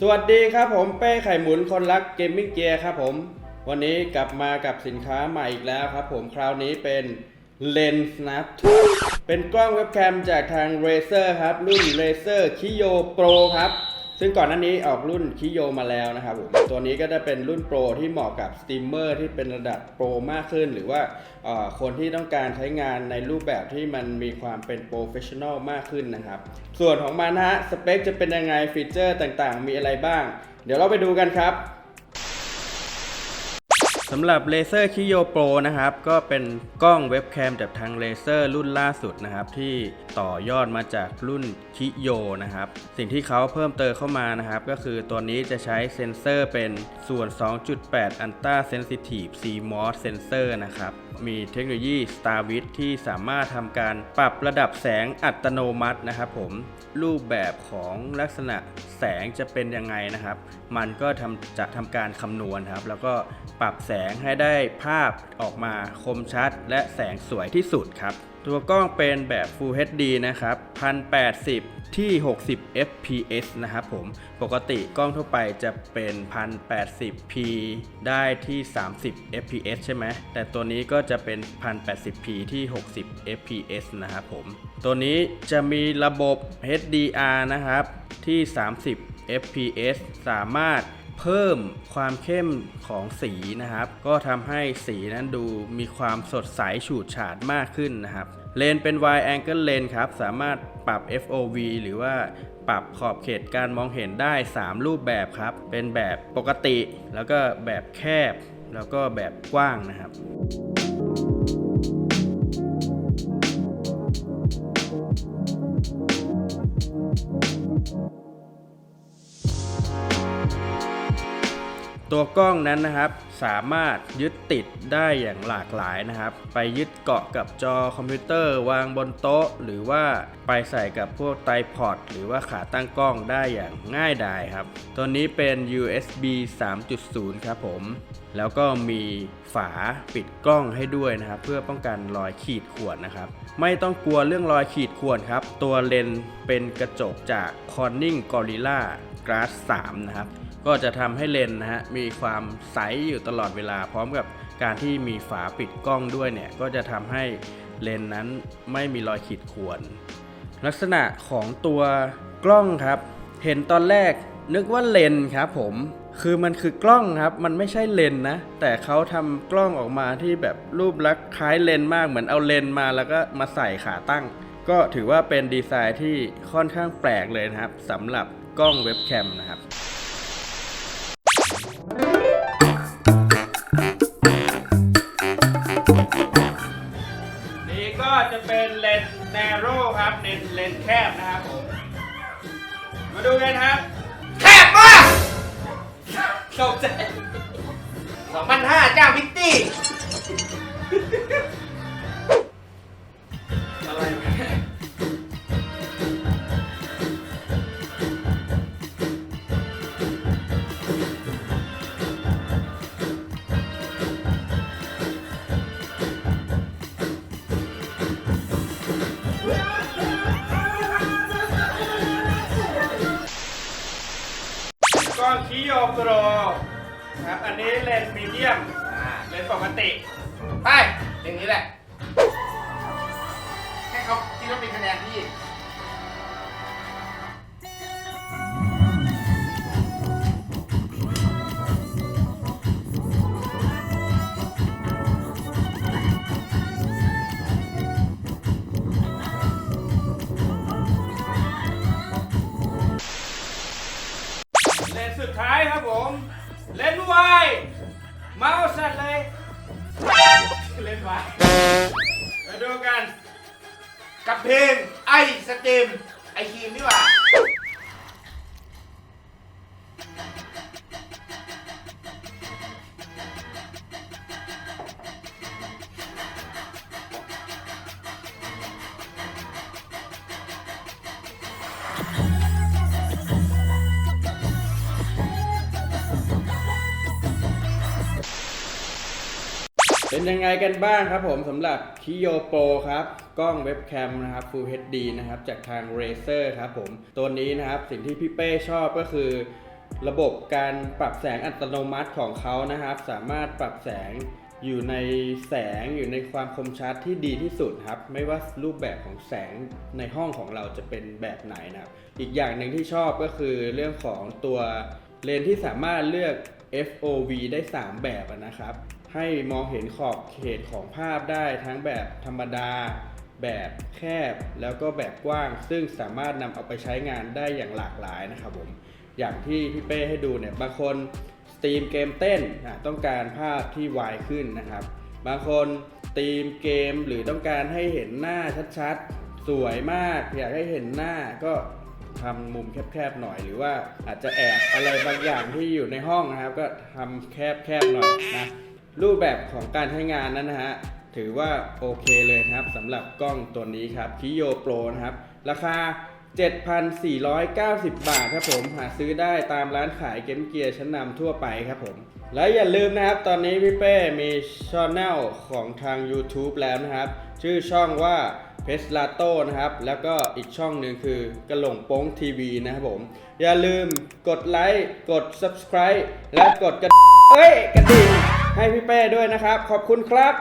สวัสดีครับผมเป้ไข่หมุนคนรักเกมมิ่งเกียร์ครับผม วันนี้กลับมากับสินค้าใหม่อีกแล้วครับผมคราวนี้เป็นเลนส์นะเป็นกล้องเว็บแคมจากทาง Razer ครับ รุ่น Razer Kiyo Pro ครับ ซึ่งก่อนหน้านี้ออกรุ่นคิโยมาแล้วนะครับผมตัวนี้ก็จะเป็นรุ่นโปรที่เหมาะกับสตรีมเมอร์ที่เป็นระดับโปรมากขึ้น หรือว่าคนที่ต้องการใช้งานในรูปแบบที่มันมีความเป็นโปรเฟชชั่นอลมากขึ้นนะครับ ส่วนของมันฮะสเปคจะเป็นยังไงฟีเจอร์ต่างๆ มีอะไรบ้าง เดี๋ยวเราไปดูกันครับสำหรับ Razer Kiyo Pro นะครับ ก็เป็นกล้องเว็บแคมจากทาง Razer รุ่นล่าสุดนะครับ ที่ ต่อยอดมาจากรุ่น Kiyo นะครับ สิ่งที่เขาเพิ่มเติมเข้ามานะครับ ก็คือตัวนี้จะใช้เซ็นเซอร์เป็นส่วน 2.8 Ultra Sensitive CMOS Sensor นะครับ มีเทคโนโลยี StarWidth ที่สามารถทำการปรับระดับแสงอัตโนมัตินะครับผมรูปแบบของลักษณะแสงจะเป็นยังไงนะครับ มันก็ทำจะทำการคำนวณครับ แล้วก็ปรับแสงให้ได้ภาพออกมาคมชัด และแสงสวยที่สุดครับ ตัวกล้องเป็นแบบ Full HD นะครับ 1080 ที่ 60 fps นะครับผม ปกติกล้องทั่วไปจะเป็น 1080p ได้ที่ 30 fps ใช่ไหม แต่ตัวนี้ก็จะเป็น 1080p ที่ 60 fps นะครับผม ตัวนี้จะมีระบบ HDR นะครับที่ 30 fps สามารถ เพิ่มความเข้มของสีนะครับ ก็ทำให้สีนั้นดูมีความสดใสฉูดฉาดมากขึ้นนะครับเลนเป็น wide angle lens ครับ สามารถปรับ FOV หรือว่าปรับขอบเขตการมองเห็นได้ 3 รูปแบบครับ เป็นแบบปกติ แล้วก็แบบแคบ แล้วก็แบบกว้างนะครับ ตัวกล้องนั้นนะครับสามารถยึดติดได้อย่างหลากหลายนะครับ ไปยึดเกาะกับจอคอมพิวเตอร์วางบนโต๊ะ หรือว่าไปใส่กับพวกไตรพอดหรือว่าขาตั้งกล้องได้อย่างง่ายดายครับ ตัวนี้เป็น USB 3.0 ครับผม แล้วก็มีฝาปิดกล้องให้ด้วยนะครับ เพื่อป้องกันรอยขีดข่วนนะครับ ไม่ต้องกลัวเรื่องรอยขีดข่วนครับ ตัวเลนเป็นกระจกจาก Corning Gorilla Glass 3 นะครับ ก็จะทำให้เลนนะฮะมีความใสอยู่ตลอดเวลา พร้อมกับการที่มีฝาปิดกล้องด้วยเนี่ยก็จะทำให้เลนนั้นไม่มีรอยขีดข่วน ลักษณะของตัวกล้องครับ เห็นตอนแรกนึกว่าเลนครับผมคือมันคือกล้องครับ มันไม่ใช่เลนนะ แต่เขาทำกล้องออกมาที่แบบรูปลักษณ์คล้ายเลนมาก เหมือนเอาเลนมาแล้วก็มาใส่ขาตั้ง ก็ถือว่าเป็นดีไซน์ที่ค่อนข้างแปลกเลยนะครับสำหรับกล้องเว็บแคมนะครับ จะเป็นเลนส์ narrow ครับเลนส์เลนส์แคบนะครับผมมาดูกันครับแคบมากตกใจสองพันห้าเจ้าพิตตี้ อันนี้เลนส์มีเดียม อ่าเลนส์ปกติ ไปอย่างนี้แหละ ให้เขาคิดว่าเป็นคะแนนที่ เลนส์สุดท้ายครับผมเลนส์ วายเมาส์สั่นเลยเล่นส์วายมาดูกัน กับเพลงไอสตรีมไอคีมนี่หว่า เป็นยังไงกันบ้างครับผมสำหรับ Kiyo Pro ครับ กล้องเว็บแคมนะครับ Full HD นะครับ จากทาง Razer ครับผม ตัวนี้นะครับ สิ่งที่พี่เป้ชอบก็คือ ระบบการปรับแสงอัตโนมัติของเขานะครับ สามารถปรับแสงอยู่ในแสงอยู่ในความคมชัดที่ดีที่สุดครับ ไม่ว่ารูปแบบของแสงในห้องของเราจะเป็นแบบไหนนะครับ อีกอย่างหนึ่งที่ชอบก็คือเรื่องของตัวเลนส์ที่สามารถเลือก FOV ได้ 3 แบบนะครับ ให้มองเห็นขอบเขตของภาพได้ทั้งแบบธรรมดา แบบแคบแล้วก็แบบกว้าง ซึ่งสามารถนำเอาไปใช้งานได้อย่างหลากหลายนะครับผมอย่างที่พี่เป้ให้ดูเนี่ยบางคนสตรีมเกมเต้นอะต้องการภาพที่ไวขึ้นนะครับ บางคนสตรีมเกมหรือต้องการให้เห็นหน้าชัดๆ สวยมาก อยากให้เห็นหน้าก็ทำมุมแคบๆหน่อยหรือว่าอาจจะแอบอะไรบางอย่างที่อยู่ในห้องนะครับ ก็ทำแคบๆหน่อยนะ รูปแบบของการใช้งานนั้นนะฮะถือว่าโอเคเลยนะครับสำหรับกล้องตัวนี้ครับ Kiyo Pro นะครับ ราคา 7,490 บาทครับผมหาซื้อได้ตามร้านขายเกมเกียร์ชั้นนำทั่วไปครับผม และอย่าลืมนะครับ ตอนนี้พี่เป้มีช่องแนลของทาง YouTube แล้วนะครับ ชื่อช่องว่าเพสลาโต้นะครับ แล้วก็อีกช่องหนึ่งคือกระหลงโป้งทีวีนะครับผม อย่าลืมกดไลค์ กด Subscribe และกดกระเอ้ย กระดิ่ง ให้พี่เป้ด้วยนะครับ ขอบคุณครับ